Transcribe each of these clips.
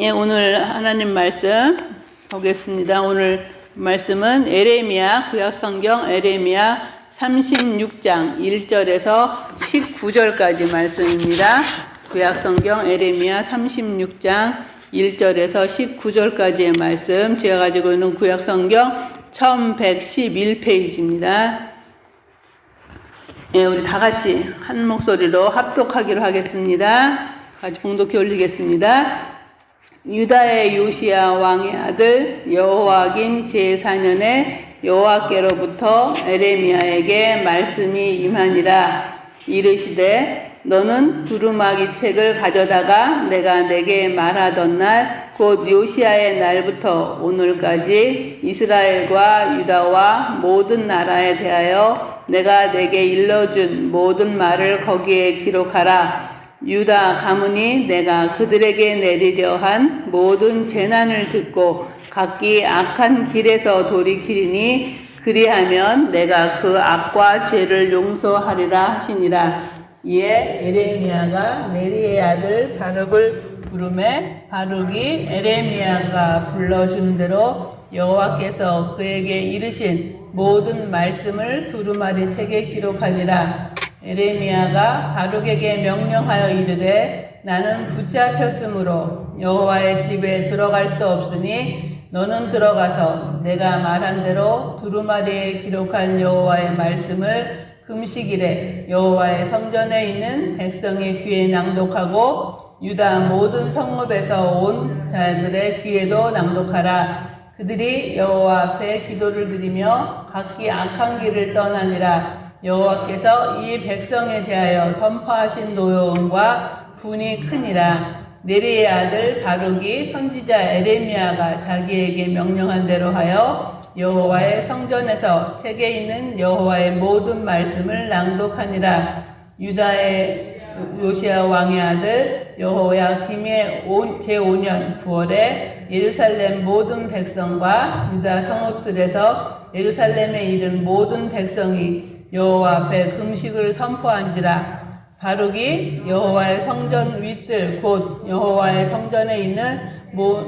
예, 오늘 하나님 말씀 보겠습니다. 오늘 말씀은 에레미야 구약 성경 에레미야 36장 1절에서 19절까지 말씀입니다. 구약 성경 에레미야 36장 1절에서 19절까지의 말씀 제가 가지고 있는 구약 성경 1111페이지입니다. 예, 우리 다 같이 한 목소리로 합독하기로 하겠습니다. 같이 봉독해 올리겠습니다. 유다의 요시야 왕의 아들 여호와김 제4년에 여호와께로부터 에레미야에게 말씀이 임하니라. 이르시되 너는 두루마기 책을 가져다가 내가 내게 말하던 날 곧 요시야의 날부터 오늘까지 이스라엘과 유다와 모든 나라에 대하여 내가 내게 일러준 모든 말을 거기에 기록하라 유다 가문이 내가 그들에게 내리려 한 모든 재난을 듣고 각기 악한 길에서 돌이키리니 그리하면 내가 그 악과 죄를 용서하리라 하시니라. 이에 에레미야가 네리의 아들 바룩을 부름에 바룩이 에레미야가 불러주는 대로 여호와께서 그에게 이르신 모든 말씀을 두루마리 책에 기록하니라 에레미야가 바룩에게 명령하여 이르되 나는 붙잡혔으므로 여호와의 집에 들어갈 수 없으니 너는 들어가서 내가 말한 대로 두루마리에 기록한 여호와의 말씀을 금식일에 여호와의 성전에 있는 백성의 귀에 낭독하고 유다 모든 성읍에서 온 자들의 귀에도 낭독하라. 그들이 여호와 앞에 기도를 드리며 각기 악한 길을 떠나니라 여호와께서 이 백성에 대하여 선포하신 노여움과 분이 크니라. 네리의 아들 바룩이 선지자 에레미야가 자기에게 명령한 대로 하여 여호와의 성전에서 책에 있는 여호와의 모든 말씀을 낭독하니라. 유다의 요시아 왕의 아들 여호야 김의 제5년 9월에 예루살렘 모든 백성과 유다 성읍들에서 예루살렘에 이른 모든 백성이 여호와 앞에 금식을 선포한지라. 바룩이 여호와의 성전 윗들 곧 여호와의 성전에 있는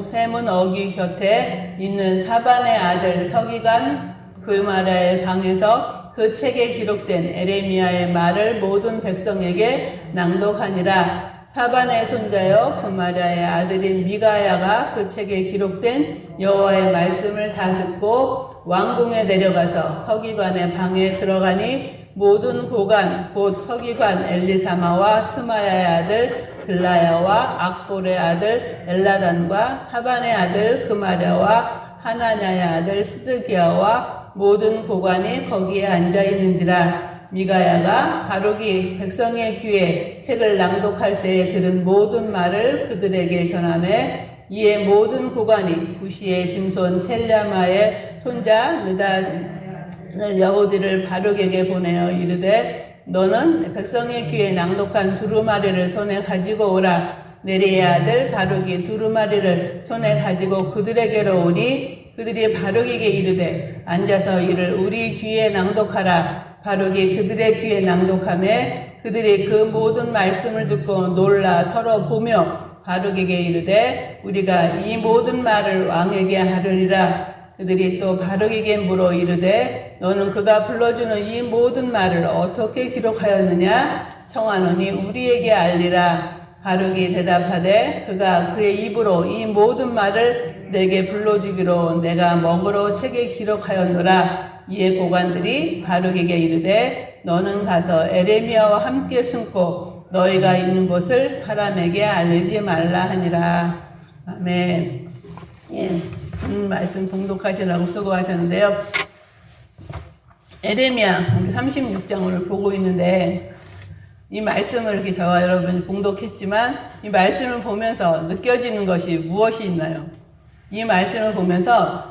세문 어기 곁에 있는 사반의 아들 서기관 그마라의 방에서 그 책에 기록된 에레미야의 말을 모든 백성에게 낭독하니라 사반의 손자여 그마라의 아들인 미가야가 그 책에 기록된 여호와의 말씀을 다 듣고 왕궁에 내려가서 서기관의 방에 들어가니 모든 고관 곧 서기관 엘리사마와 스마야의 아들 들라야와 악볼의 아들 엘라단과 사반의 아들 그마랴와 하나냐의 아들 스드기야와 모든 고관이 거기에 앉아 있는지라 미가야가 바룩이 백성의 귀에 책을 낭독할 때에 들은 모든 말을 그들에게 전함에 이에 모든 고관이 구시의 증손 셀ля마의 손자 느단을 여호디를 바룩에게 보내어 이르되 너는 백성의 귀에 낭독한 두루마리를 손에 가지고 오라. 네리의 아들 바룩이 두루마리를 손에 가지고 그들에게로 오니 그들이 바룩에게 이르되 앉아서 이를 우리 귀에 낭독하라. 바룩이 그들의 귀에 낭독함에 그들이 그 모든 말씀을 듣고 놀라 서로 보며 바룩에게 이르되 우리가 이 모든 말을 왕에게 하려니라. 그들이 또 바룩에게 물어 이르되 너는 그가 불러주는 이 모든 말을 어떻게 기록하였느냐? 청하노니 우리에게 알리라. 바룩이 대답하되 그가 그의 입으로 이 모든 말을 내게 불러주기로 내가 먹으로 책에 기록하였노라. 이에 고관들이 바룩에게 이르되 너는 가서 에레미야와 함께 숨고 너희가 있는 곳을 사람에게 알리지 말라 하니라. 아멘. 예, 음, 말씀 봉독하시라고 수고하셨는데요. 에레미야 36장을 보고 있는데 이 말씀을 이렇게 저와 여러분 봉독했지만 이 말씀을 보면서 느껴지는 것이 무엇이 있나요? 이 말씀을 보면서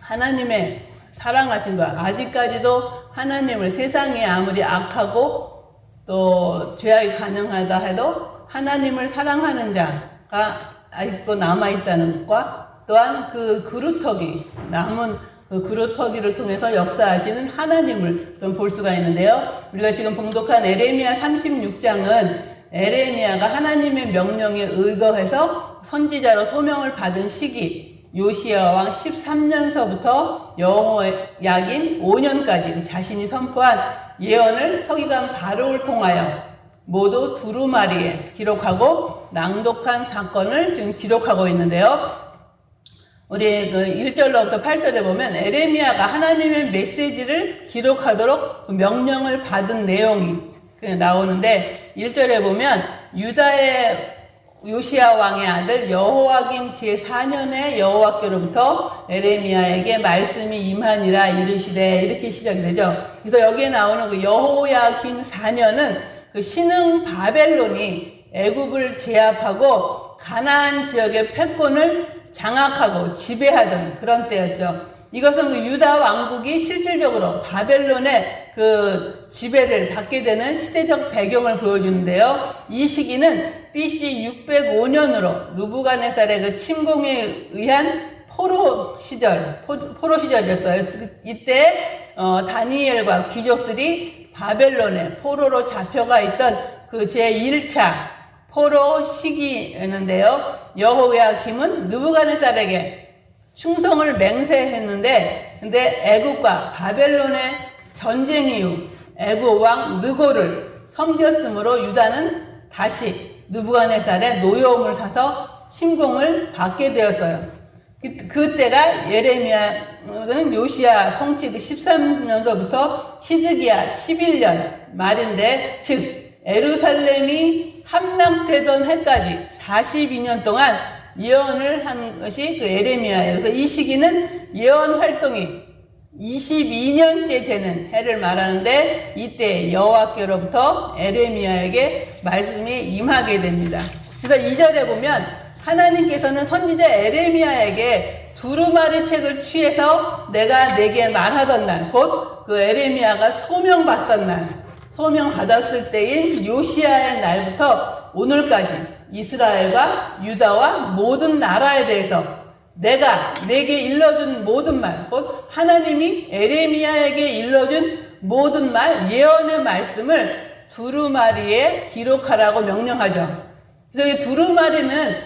하나님의 사랑하신 거야. 아직까지도 하나님을 세상이 아무리 악하고 또 죄악이 가능하다 해도 하나님을 사랑하는 자가 아직도 남아 있다는 것과 또한 그 그루터기, 남은 그 그루터기를 통해서 역사하시는 하나님을 좀 볼 수가 있는데요. 우리가 지금 봉독한 에레미야 36장은 에레미야가 하나님의 명령에 의거해서 선지자로 소명을 받은 시기 요시야 왕 13년서부터 여호야김 5년까지 자신이 선포한 예언을 서기관 바로를 통하여 모두 두루마리에 기록하고 낭독한 사건을 지금 기록하고 있는데요. 우리 그 1절로부터 8절에 보면 에레미야가 하나님의 메시지를 기록하도록 그 명령을 받은 내용이 그 나오는데 1절에 보면 유다의 요시야 왕의 아들 여호와김 제4년의 여호와께로부터 에레미야에게 말씀이 임하니라 이르시되 이렇게 시작이 되죠. 그래서 여기에 나오는 그 여호야김 4년은 그 신흥 바벨론이 애굽을 제압하고 가나안 지역의 패권을 장악하고 지배하던 그런 때였죠. 이것은 그 유다 왕국이 실질적으로 바벨론의 그 지배를 받게 되는 시대적 배경을 보여주는데요. 이 시기는 BC 605년으로 누부갓네살의 그 침공에 의한 포로 시절, 포, 로 시절이었어요. 이때 어, 다니엘과 귀족들이 바벨론에 포로로 잡혀가 있던 그 제1차 포로 시기였는데요. 여호야김은 느부갓네살에게 충성을 맹세했는데 근데 애국과 바벨론의 전쟁 이후 애국 왕 느고를 섬겼으므로 유다는 다시 느부갓네살의 노여움을 사서 침공을 받게 되었어요. 그, 그때가 예레미야는 요시야 통치 그 13년서부터 시드기야 11년 말인데 즉 에루살렘이 함락되던 해까지 42년 동안 예언을 한 것이 그 에레미야예요. 그래서 이 시기는 예언 활동이 22년째 되는 해를 말하는데 이때 여호와께로부터 에레미야에게 말씀이 임하게 됩니다. 그래서 2절에 보면 하나님께서는 선지자 에레미야에게 두루마리 책을 취해서 내가 내게 말하던 날, 곧 그 에레미야가 소명받던 날, 소명받았을 때인 요시아의 날부터 오늘까지 이스라엘과 유다와 모든 나라에 대해서 내가 내게 일러준 모든 말, 곧 하나님이 에레미야에게 일러준 모든 말, 예언의 말씀을 두루마리에 기록하라고 명령하죠. 그래서 이 두루마리는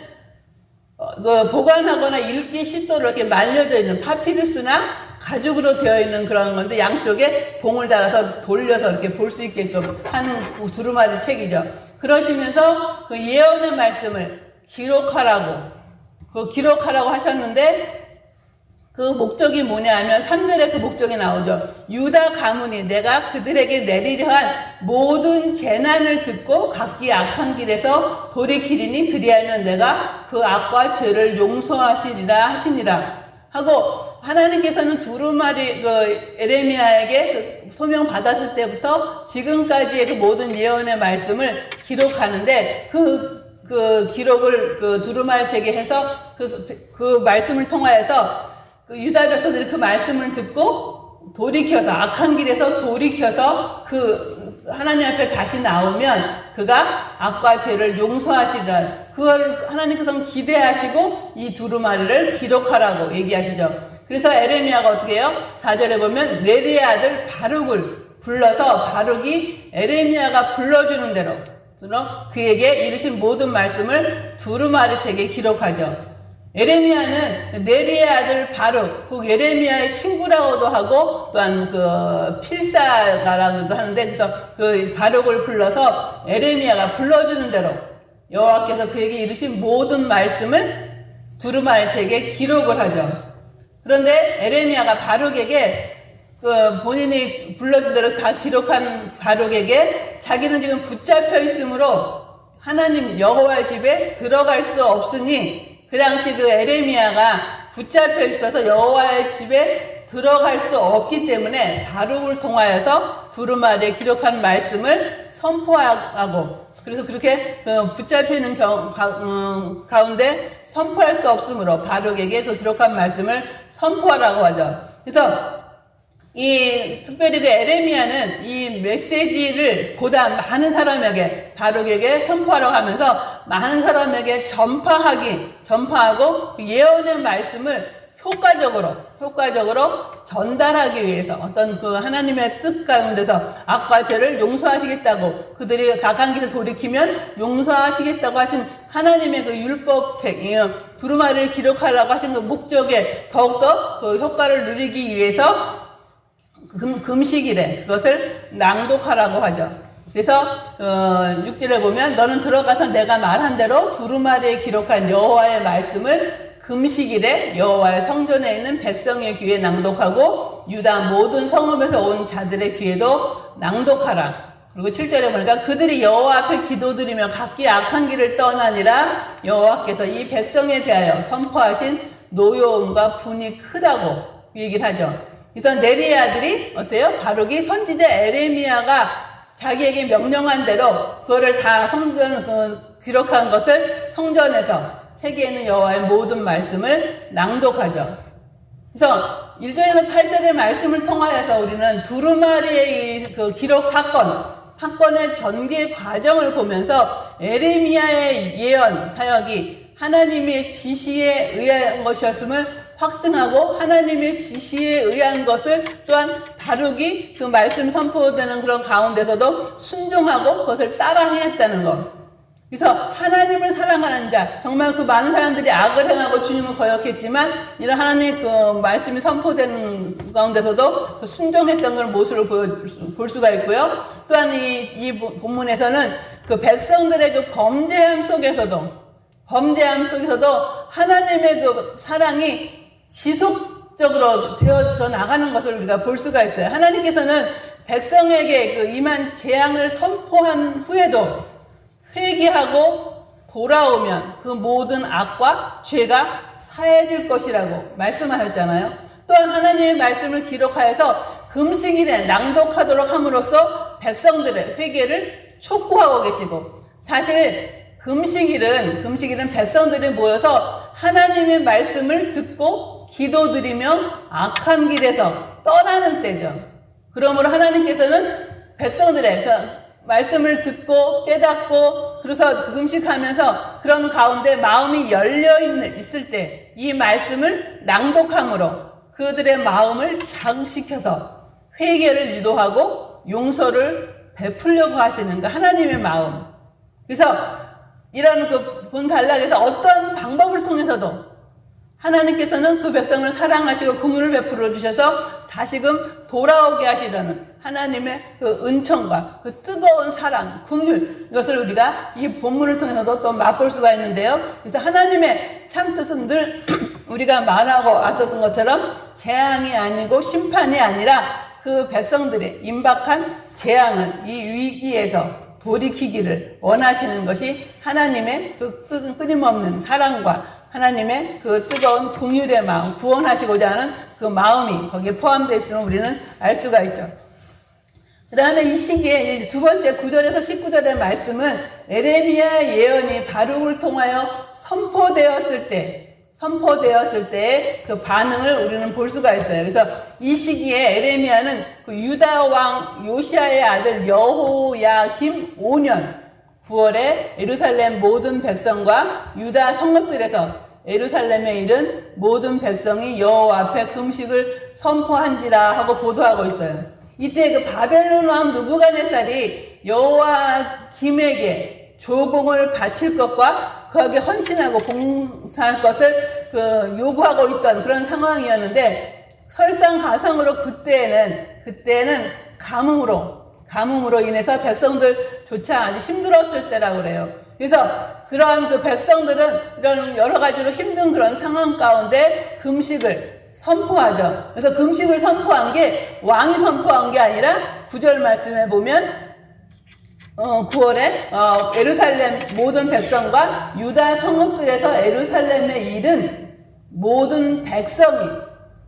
어, 그 보관하거나 읽기 쉽도록 이렇게 말려져 있는 파피루스나 가죽으로 되어 있는 그런 건데 양쪽에 봉을 달아서 돌려서 이렇게 볼 수 있게끔 한 두루마리 책이죠. 그러시면서 그 예언의 말씀을 기록하라고 그 기록하라고 하셨는데 그 목적이 뭐냐 하면 3절에 그 목적이 나오죠. 유다 가문이 내가 그들에게 내리려 한 모든 재난을 듣고 각기 악한 길에서 돌이키리니 그리하면 내가 그 악과 죄를 용서하시리라 하시니라 하고 하나님께서는 두루마리 그 에레미야에게 그 소명 받았을 때부터 지금까지의 그 모든 예언의 말씀을 기록하는데 그그 기록을 그 두루마리 책에 해서 그, 그 말씀을 통하여서 그 유다 백성들이 그 말씀을 듣고 돌이켜서 악한 길에서 돌이켜서 그 하나님 앞에 다시 나오면 그가 악과 죄를 용서하시리라. 그걸 하나님께서는 기대하시고 이 두루마리를 기록하라고 얘기하시죠. 그래서 에레미야가 어떻게 해요? 4절에 보면 레리의 아들 바룩을 불러서 바룩이 에레미야가 불러주는 대로 그에게 이르신 모든 말씀을 두루마리 책에 기록하죠. 에레미야는 네리의 아들 바룩, 그 에레미야의 친구라고도 하고 또한 그 필사가라고도 하는데 그래서 그 바룩을 불러서 에레미야가 불러주는 대로 여호와께서 그에게 이르신 모든 말씀을 두루마리 책에 기록을 하죠. 그런데 에레미야가 바룩에게 그 본인이 불러준 대로 다 기록한 바룩에게 자기는 지금 붙잡혀 있으므로 하나님 여호와의 집에 들어갈 수 없으니 그 당시 그 에레미야가 붙잡혀 있어서 여호와의 집에 들어갈 수 없기 때문에 바룩을 통하여서 두루마리에 기록한 말씀을 선포하라고 그래서 그렇게 그 가, 음, 가운데 선포할 수 없으므로 바룩에게 그 기록한 말씀을 선포하라고 하죠. 그래서 이 특별히 그 에레미야는 이 메시지를 보다 많은 사람에게 바룩에게 선포하라고 하면서 많은 사람에게 전파하기 전파하고 그 예언의 말씀을 효과적으로 효과적으로 전달하기 위해서 어떤 그 하나님의 뜻 가운데서 악과 죄를 용서하시겠다고 그들이 길에 돌이키면 용서하시겠다고 하신 하나님의 그 율법책 이 두루마리를 기록하라고 하신 그 목적에 더욱더 그 효과를 누리기 위해서 금, 금식일에 그것을 낭독하라고 하죠. 그래서 어, 6절에 보면 너는 들어가서 내가 말한 대로 두루마리에 기록한 여호와의 말씀을 금식일에 여호와의 성전에 있는 백성의 귀에 낭독하고 유다 모든 성읍에서 온 자들의 귀에도 낭독하라. 그리고 7절에 보니까 그들이 여호와 앞에 기도드리며 각기 악한 길을 떠나니라 여호와께서 이 백성에 대하여 선포하신 노여움과 분이 크다고 얘기를 하죠. 그래서 네리의 아들이 어때요? 바룩이 선지자 에레미야가 자기에게 명령한 대로 그거를 다 성전 그 기록한 것을 성전에서 있는 여호와의 모든 말씀을 낭독하죠. 그래서 1절에서 8절의 말씀을 통하여서 우리는 두루마리의 이그 기록 사건, 사건의 전개 과정을 보면서 에레미야의 예언 사역이 하나님의 지시에 의한 것이었음을 확증하고 하나님의 지시에 의한 것을 또한 바르기 그 말씀 선포되는 그런 가운데서도 순종하고 그것을 따라 행했다는 것. 그래서 하나님을 사랑하는 자, 정말 그 많은 사람들이 악을 행하고 주님을 거역했지만 이런 하나님의 그 말씀이 선포되는 가운데서도 그 순종했던 걸 모습을 볼 수가 있고요. 또한 이, 이 본문에서는 그 백성들의 그 범죄함 속에서도 범죄함 속에서도 하나님의 그 사랑이 지속적으로 되어져 나가는 것을 우리가 볼 수가 있어요. 하나님께서는 백성에게 그 임한 재앙을 선포한 후에도 회개하고 돌아오면 그 모든 악과 죄가 사해질 것이라고 말씀하셨잖아요. 또한 하나님의 말씀을 기록하여서 금식일에 낭독하도록 함으로써 백성들의 회개를 촉구하고 계시고 사실 금식일은 금식일은 백성들이 모여서 하나님의 말씀을 듣고 기도드리며 악한 길에서 떠나는 때죠. 그러므로 하나님께서는 백성들의 그 말씀을 듣고 깨닫고 그래서 그 금식하면서 그런 가운데 마음이 열려 있을 때 이 말씀을 낭독함으로 그들의 마음을 자극시켜서 회개를 유도하고 용서를 베풀려고 하시는 그 하나님의 마음. 그래서 이런 그 본 단락에서 어떤 방법을 통해서도 하나님께서는 그 백성을 사랑하시고 그물을 베풀어 주셔서 다시금 돌아오게 하시려는 하나님의 그 은총과 그 뜨거운 사랑, 긍휼 이것을 우리가 이 본문을 통해서도 또 맛볼 수가 있는데요. 그래서 하나님의 참 뜻은 늘 우리가 말하고 왔었던 것처럼 재앙이 아니고 심판이 아니라 그 백성들의 임박한 재앙을 이 위기에서 돌이키기를 원하시는 것이 하나님의 그 끊임없는 사랑과 하나님의 그 뜨거운 긍휼의 마음, 구원하시고자 하는 그 마음이 거기에 포함되어 있음을 우리는 알 수가 있죠. 그 다음에 이 시기에 두 번째 9절에서 19절의 말씀은 에레미야 예언이 바룩을 통하여 선포되었을 때, 선포되었을 때의 그 반응을 우리는 볼 수가 있어요. 그래서 이 시기에 에레미야는 그 유다 왕 요시아의 아들 여호야김 5년 9월에 예루살렘 모든 백성과 유다 성읍들에서 예루살렘에 이른 모든 백성이 여호와 앞에 금식을 선포한지라 하고 보도하고 있어요. 이때 그 바벨론 왕 누부갓네살이 여호와 김에게 조공을 바칠 것과 그에게 헌신하고 봉사할 것을 그 요구하고 있던 그런 상황이었는데 설상가상으로 그때는 그때는 가뭄으로 가뭄으로 인해서 백성들조차 아주 힘들었을 때라고 그래요. 그래서 그러한 그 백성들은 이런 여러 가지로 힘든 그런 상황 가운데 금식을 선포하죠. 그래서 금식을 선포한 게 왕이 선포한 게 아니라 구절 말씀에 보면 어, 9월에 어, 에루살렘 모든 백성과 유다 성읍들에서 에루살렘에 이른 모든 백성이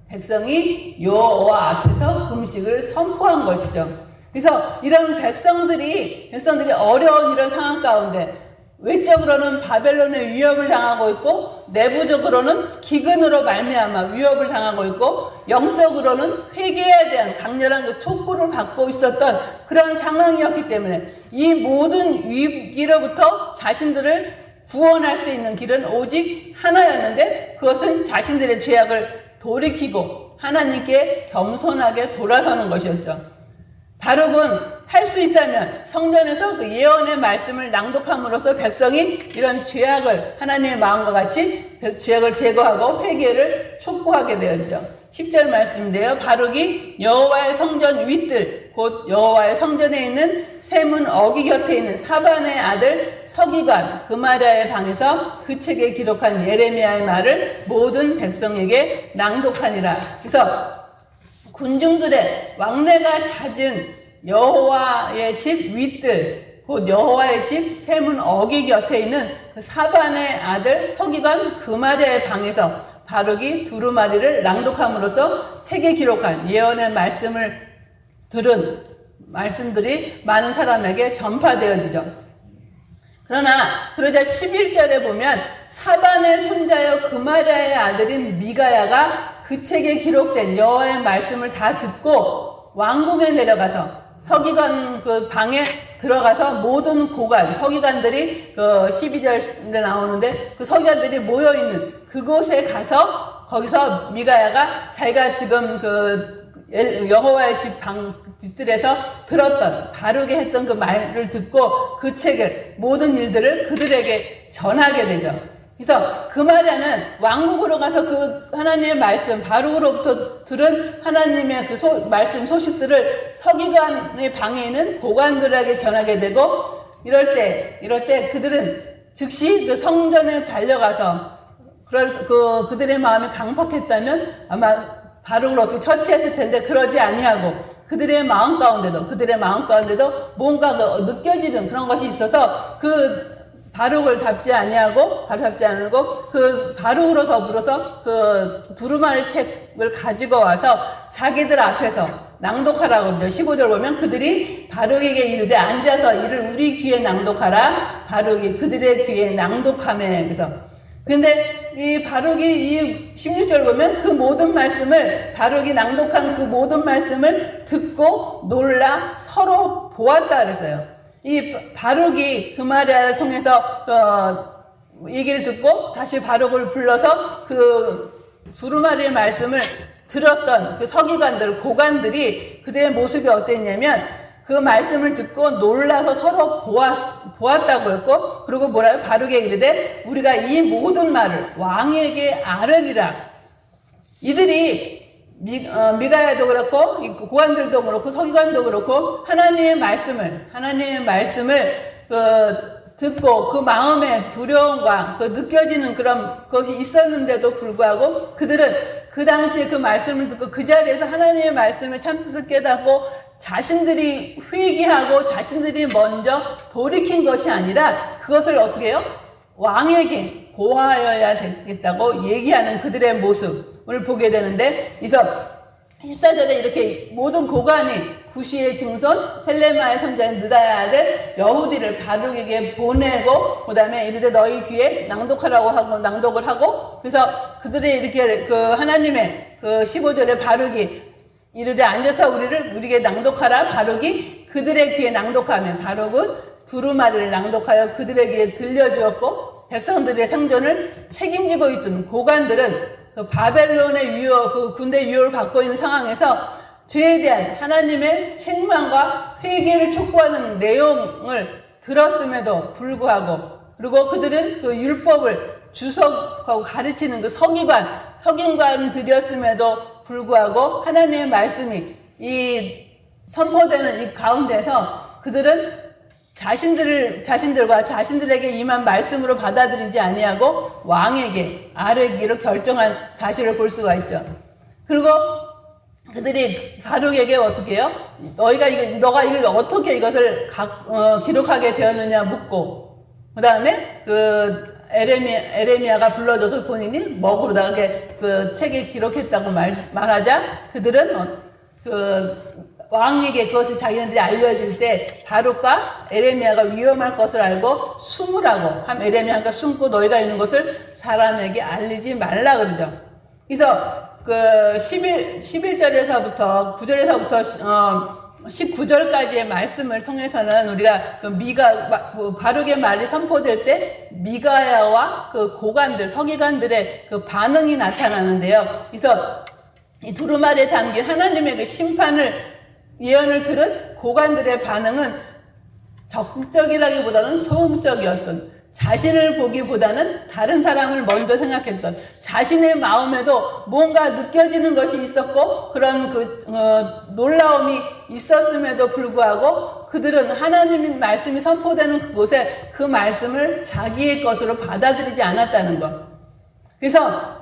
백성이 여호와 앞에서 금식을 선포한 것이죠. 그래서 이런 백성들이 백성들이 어려운 이런 상황 가운데 외적으로는 바벨론의 위협을 당하고 있고 내부적으로는 기근으로 말미암아 위협을 당하고 있고 영적으로는 회개에 대한 강렬한 그 촉구를 받고 있었던 그런 상황이었기 때문에 이 모든 위기로부터 자신들을 구원할 수 있는 길은 오직 하나였는데 그것은 자신들의 죄악을 돌이키고 하나님께 겸손하게 돌아서는 것이었죠. 바룩은 할 수 있다면 성전에서 그 예언의 말씀을 낭독함으로써 백성이 이런 죄악을 하나님의 마음과 같이 죄악을 제거하고 회개를 촉구하게 되었죠. 10절 말씀인데요. 바룩이 여호와의 성전 윗들 곧 여호와의 성전에 있는 세문 어기 곁에 있는 사반의 아들 서기관 그마리아의 방에서 그 책에 기록한 예레미야의 말을 모든 백성에게 낭독하니라. 그래서 군중들의 왕래가 잦은 여호와의 집 윗들 곧 여호와의 집 세문 어기 곁에 있는 그 사반의 아들 서기관 그마리아의 방에서 바룩이 두루마리를 낭독함으로써 책에 기록한 예언의 말씀을 들은 말씀들이 많은 사람에게 전파되어지죠. 그러나 그러자 11절에 보면 사반의 손자여 그마리아의 아들인 미가야가 그 책에 기록된 여호와의 말씀을 다 듣고 왕궁에 내려가서 서기관 그 방에 들어가서 모든 고관, 서기관들이 그 12절에 나오는데 그 서기관들이 모여 있는 그곳에 가서 거기서 미가야가 자기가 지금 그 여호와의 집 방 뒤뜰에서 들었던 바르게 했던 그 말을 듣고 그 책을 모든 일들을 그들에게 전하게 되죠. 그래서 그마리아는 왕국으로 가서 그 하나님의 말씀 바룩으로부터 들은 하나님의 그 소, 말씀 소식들을 서기관의 방에 있는 고관들에게 전하게 되고 이럴 때 이럴 때 그들은 즉시 그 성전에 달려가서 그래서 그 그들의 마음이 강팍했다면 아마 바룩을 어떻게 처치했을 텐데 그러지 아니하고 그들의 마음 가운데도 그들의 마음 가운데도 뭔가 그 느껴지는 그런 것이 있어서 그 바룩을 잡지 아니하고 바룩 잡지 않고 그 바룩으로 더불어서 그 두루마리 책을 가지고 와서 자기들 앞에서 낭독하라고 그러죠. 15절 보면 그들이 바룩에게 이르되 앉아서 이를 우리 귀에 낭독하라. 바룩이 그들의 귀에 낭독하매 그래서 근데 이 바룩이 이 16절 보면 그 모든 말씀을 바룩이 낭독한 그 모든 말씀을 듣고 놀라 서로 보았다 그랬어요. 이 바룩이 그마리아를 통해서 어, 얘기를 듣고 다시 바룩을 불러서 그 두루마리의 말씀을 들었던 그 서기관들 고관들이 그들의 모습이 어땠냐면 그 말씀을 듣고 놀라서 서로 보았, 보았다고 했고 그리고 뭐라요? 바룩에 이르되 우리가 이 모든 말을 왕에게 아뢰리라 이들이 미, 어, 미가야도 그렇고 고관들도 그렇고 서기관도 그렇고 하나님의 말씀을 하나님의 말씀을 그 듣고 그 마음의 두려움과 그 느껴지는 그런 것이 있었는데도 불구하고 그들은 그 당시에 그 말씀을 듣고 그 자리에서 하나님의 말씀을 참뜻을 깨닫고 자신들이 회개하고 자신들이 먼저 돌이킨 것이 아니라 그것을 어떻게 해요? 왕에게 고하여야 되겠다고 얘기하는 그들의 모습을 보게 되는데 이서 14절에 이렇게 모든 고관이 구시의 증손 셀레마의 손자인 느다야 아들 여후디를 바룩에게 보내고 그 다음에 이르되 너희 귀에 낭독하라고 하고 낭독을 하고 그래서 그들이 이렇게 그 하나님의 그 15절에 바룩이 이르되 앉아서 우리를 우리에게 낭독하라. 바룩이 그들의 귀에 낭독하면 바룩은 두루마리를 낭독하여 그들의 귀에 들려주었고 백성들의 생존을 책임지고 있던 고관들은 그 바벨론의 유효, 그 군대 유효를 받고 있는 상황에서 죄에 대한 하나님의 책망과 회개를 촉구하는 내용을 들었음에도 불구하고 그리고 그들은 그 율법을 주석하고 가르치는 그 서기관, 서기관들이었음에도 불구하고 하나님의 말씀이 이 선포되는 이 가운데서 그들은 자신들을 자신들과 자신들에게 임한 말씀으로 받아들이지 아니하고 왕에게 아뢰기로 결정한 사실을 볼 수가 있죠. 그리고 그들이 바룩에게 어떻게 해요? 너희가 너가 이걸 어떻게 이것을 각, 어, 기록하게 되었느냐 묻고 그 다음에 그 에레미, 에레미야가 불러줘서 본인이 먹으로다가 그 책에 기록했다고 말, 말하자 그들은 어, 그 왕에게 그것이 자기네들이 알려질 때 바룩과 에레미야가 위험할 것을 알고 숨으라고 함 에레미야가 숨고 너희가 있는 것을 사람에게 알리지 말라 그러죠. 그래서 그 11, 11절에서부터 9절에서부터 어, 19절까지의 말씀을 통해서는 우리가 그 미가 마- 뭐 바르게 말이 선포될 때 미가야와 그 고관들 서기관들의 그 반응이 나타나는데요. 그래서 이 두루마리에 담긴 하나님의 그 심판을 예언을 들은 고관들의 반응은 적극적이라기보다는 소극적이었던 자신을 보기보다는 다른 사람을 먼저 생각했던 자신의 마음에도 뭔가 느껴지는 것이 있었고 그런 그 어, 놀라움이 있었음에도 불구하고 그들은 하나님의 말씀이 선포되는 그곳에 그 말씀을 자기의 것으로 받아들이지 않았다는 것. 그래서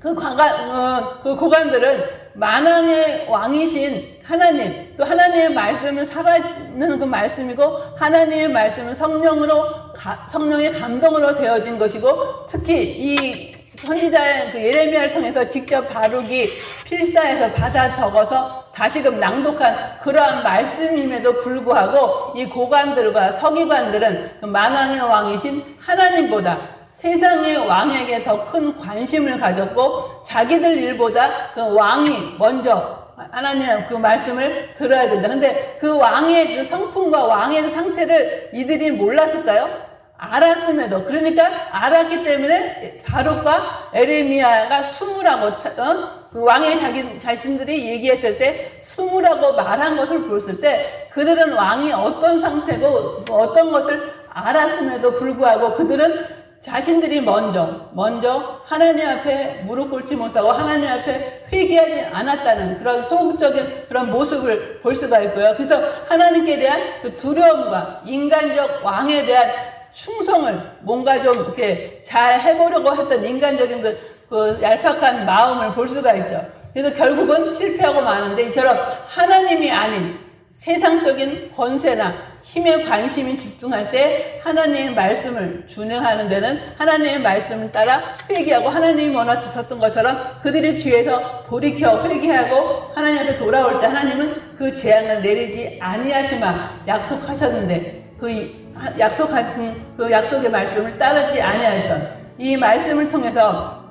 그 과가, 어, 그 고관들은 만왕의 왕이신 하나님, 또 하나님의 말씀은 살아있는 그 말씀이고, 하나님의 말씀은 성령으로, 가- 성령의 감동으로 되어진 것이고, 특히 이 선지자의 그 예레미야를 통해서 직접 바룩이 필사해서 받아 적어서 다시금 낭독한 그러한 말씀임에도 불구하고 이 고관들과 서기관들은 그 만왕의 왕이신 하나님보다 세상의 왕에게 더 큰 관심을 가졌고 자기들 일보다 그 왕이 먼저 하나님의 그 말씀을 들어야 된다. 근데 그 왕의 그 성품과 왕의 그 상태를 이들이 몰랐을까요? 알았음에도 그러니까 알았기 때문에 바룩과 에레미야가 숨으라고 차- 어? 그 왕의 자기 자신들이 얘기했을 때 숨으라고 말한 것을 보았을 때 그들은 왕이 어떤 상태고 뭐 어떤 것을 알았음에도 불구하고 그들은 자신들이 먼저 먼저 하나님 앞에 무릎 꿇지 못하고 하나님 앞에 회개하지 않았다는 그런 소극적인 그런 모습을 볼 수가 있고요. 그래서 하나님께 대한 그 두려움과 인간적 왕에 대한 충성을 뭔가 좀 이렇게 잘 해보려고 했던 인간적인 그, 그 얄팍한 마음을 볼 수가 있죠. 그래서 결국은 실패하고 마는데 이처럼 하나님이 아닌 세상적인 권세나 힘에 관심이 집중할 때 하나님의 말씀을 준행하는 데는 하나님의 말씀을 따라 회개하고 하나님이 원하셨던 것처럼 그들의 뒤에서 돌이켜 회개하고 하나님 앞에 돌아올 때 하나님은 그 재앙을 내리지 아니하시마 약속하셨는데 그 약속하신 그 약속의 말씀을 따르지 아니하였던 이 말씀을 통해서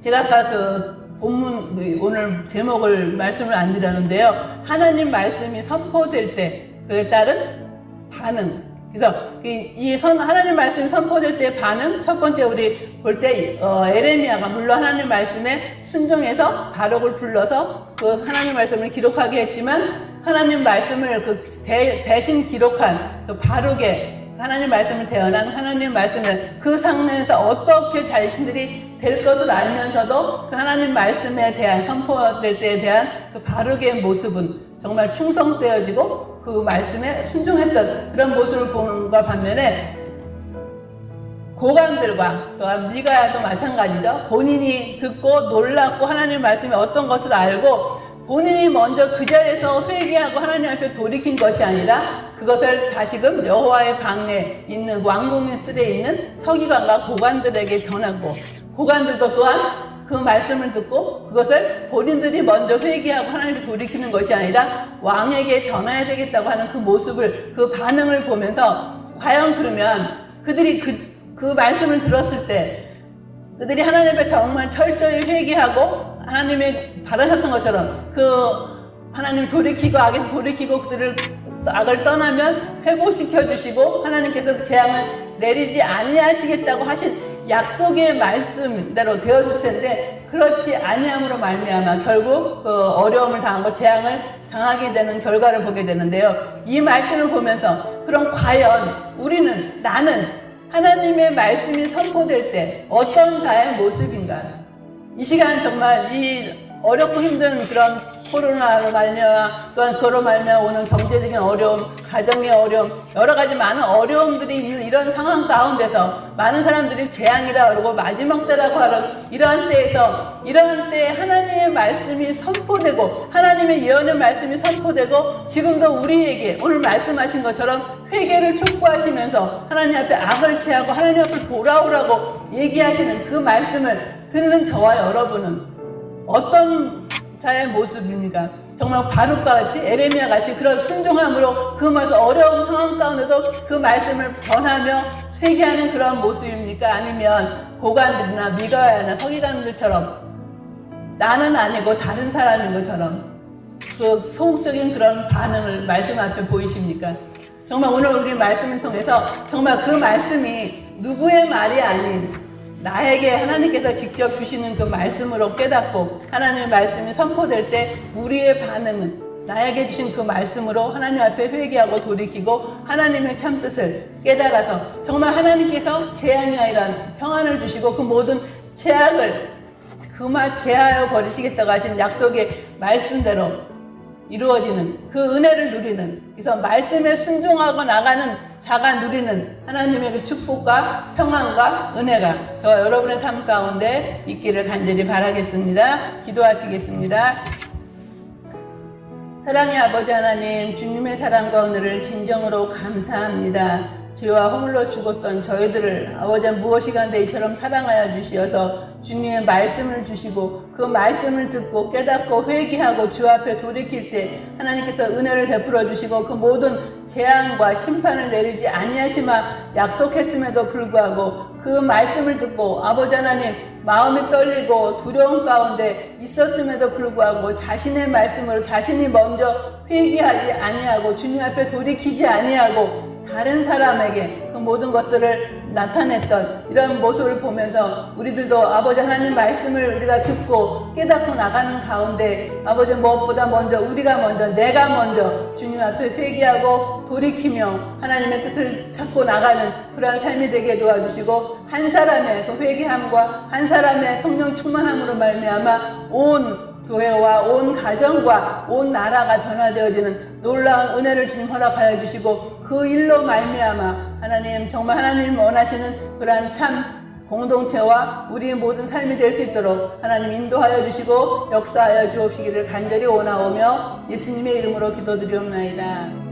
제가 아까 그 본문 그 오늘 제목을 말씀을 안 드렸는데요. 하나님 말씀이 선포될 때 그에 따른 반응. 그래서 이- 이 선, 하나님 말씀이 선포될 때 반응 첫 번째 우리 볼때 어, 에레미야가 물론 하나님 말씀에 순종해서 바록을 불러서 그 하나님 말씀을 기록하게 했지만 하나님 말씀을 그 대, 대신 기록한 그 바룩의 하나님 말씀을 대언한 하나님 말씀을 그 상황에서 어떻게 자신들이 될 것을 알면서도 그 하나님 말씀에 대한 선포될 때에 대한 그 바르게 모습은 정말 충성되어지고 그 말씀에 순종했던 그런 모습을 보는과 반면에 고관들과 또한 미가야도 마찬가지죠. 본인이 듣고 놀랐고 하나님 말씀이 어떤 것을 알고 본인이 먼저 그 자리에서 회개하고 하나님 앞에 돌이킨 것이 아니라 그것을 다시금 여호와의 방에 있는 왕궁의 뜰에 있는 서기관과 고관들에게 전하고 고관들도 또한 그 말씀을 듣고 그것을 본인들이 먼저 회개하고 하나님께 돌이키는 것이 아니라 왕에게 전해야 되겠다고 하는 그 모습을 그 반응을 보면서 과연 그러면 그들이 그, 그 말씀을 들었을 때 그들이 하나님 앞에 정말 철저히 회개하고 하나님의 바라셨던 것처럼 그 하나님 돌이키고 악에서 돌이키고 그들을 악을 떠나면 회복시켜 주시고 하나님께서 그 재앙을 내리지 아니하시겠다고 하신 약속의 말씀대로 되어질 텐데 그렇지 아니함으로 말미암아 결국 그 어려움을 당하고 재앙을 당하게 되는 결과를 보게 되는데요. 이 말씀을 보면서 그럼 과연 우리는 나는 하나님의 말씀이 선포될 때 어떤 자의 모습인가? 이 시간 정말 이 어렵고 힘든 그런 코로나로 말미암아 또한 그로 말미암아 오는 경제적인 어려움, 가정의 어려움, 여러 가지 많은 어려움들이 있는 이런 상황 가운데서 많은 사람들이 재앙이라 그러고 마지막 때라고 하는 이러한 때에서 이러한 때에 하나님의 말씀이 선포되고 하나님의 예언의 말씀이 선포되고 지금도 우리에게 오늘 말씀하신 것처럼 회개를 촉구하시면서 하나님 앞에 악을 취하고 하나님 앞에 돌아오라고 얘기하시는 그 말씀을 듣는 저와 여러분은 어떤 자의 모습입니까? 정말 바룩과 같이 에레미야 같이 그런 순종함으로 그 말씀 어려운 상황 가운데도 그 말씀을 전하며 회개하는 그런 모습입니까? 아니면 고관들이나 미가야나 서기관들처럼 나는 아니고 다른 사람인 것처럼 그 소극적인 그런 반응을 말씀 앞에 보이십니까? 정말 오늘 우리 말씀을 통해서 정말 그 말씀이 누구의 말이 아닌 나에게 하나님께서 직접 주시는 그 말씀으로 깨닫고 하나님의 말씀이 선포될 때 우리의 반응은 나에게 주신 그 말씀으로 하나님 앞에 회개하고 돌이키고 하나님의 참 뜻을 깨달아서 정말 하나님께서 재앙이 아니라 평안을 주시고 그 모든 죄악을 그만 제하여 버리시겠다고 하신 약속의 말씀대로 이루어지는 그 은혜를 누리는 그래서 말씀에 순종하고 나가는 자가 누리는 하나님의 그 축복과 평안과 은혜가 저와 여러분의 삶 가운데 있기를 간절히 바라겠습니다. 기도하시겠습니다. 사랑의 아버지 하나님, 주님의 사랑과 은혜를 진정으로 감사합니다. 죄와 허물로 죽었던 저희들을 아버지 무엇이 간데 이처럼 사랑하여 주시어서 주님의 말씀을 주시고 그 말씀을 듣고 깨닫고 회개하고 주 앞에 돌이킬 때 하나님께서 은혜를 베풀어 주시고 그 모든 재앙과 심판을 내리지 아니하시마 약속했음에도 불구하고 그 말씀을 듣고 아버지 하나님 마음이 떨리고 두려움 가운데 있었음에도 불구하고 자신의 말씀으로 자신이 먼저 회개하지 아니하고 주님 앞에 돌이키지 아니하고 다른 사람에게 그 모든 것들을 나타냈던 이런 모습을 보면서 우리들도 아버지 하나님 말씀을 우리가 듣고 깨닫고 나가는 가운데 아버지 무엇보다 먼저 우리가 먼저 내가 먼저 주님 앞에 회개하고 돌이키며 하나님의 뜻을 찾고 나가는 그러한 삶이 되게 도와주시고 한 사람의 그 회개함과 한 사람의 성령 충만함으로 말미암아 온 교회와 온 가정과 온 나라가 변화되어지는 놀라운 은혜를 주님 허락하여 주시고 그 일로 말미암아 하나님 정말 하나님 원하시는 그러한 참 공동체와 우리의 모든 삶이 될 수 있도록 하나님 인도하여 주시고 역사하여 주옵시기를 간절히 원하오며 예수님의 이름으로 기도드리옵나이다.